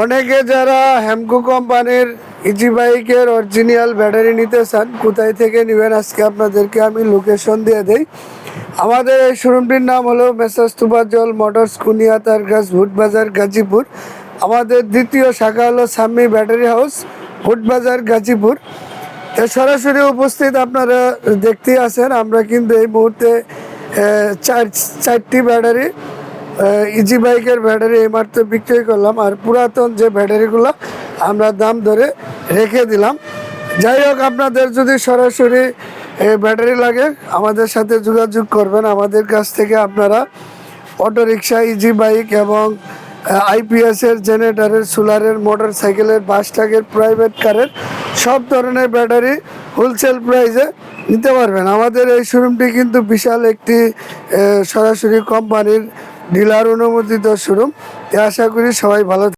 অনেকে যারা হ্যামকো কোম্পানির ইজি বাইকের অরিজিনাল ব্যাটারি নিতে চান, কোথায় থেকে নেবেন আজকে আপনাদেরকে আমি লোকেশন দিয়ে দেই। আমাদের এই শোরুমটির নাম হলো মেসাজ তুবাজল মোটরস কুনিয়া তারগাছ ভুটবাজার গাজীপুর। আমাদের দ্বিতীয় শাখা হলো সাম্মি ব্যাটারি হাউস ভুটবাজার গাজীপুর। তো সরাসরি উপস্থিত আপনারা দেখতেই আছেন, আমরা কিন্তু এই মুহূর্তে চার চারটি ব্যাটারি ইজি বাইকের ব্যাটারি এই মাত্র বিক্রয় করলাম। আর পুরাতন যে ব্যাটারিগুলো আমরা দাম ধরে রেখে দিলাম। যাই হোক, আপনাদের যদি সরাসরি ব্যাটারি লাগে, আমাদের সাথে যোগাযোগ করবেন। আমাদের কাছ থেকে আপনারা অটো রিক্সা ইজি বাইক এবং আইপিএস এর জেনারেটরের সোলারের মোটর সাইকেলের বাস ট্রাকের প্রাইভেট কারের সব ধরনের ব্যাটারি হোলসেল প্রাইসে নিতে পারবেন। আমাদের এই শোরুমটি কিন্তু বিশাল একটি সরাসরি কোম্পানির ডিলার অনুমোদিত শোরুম। আশা করি সবাই ভালো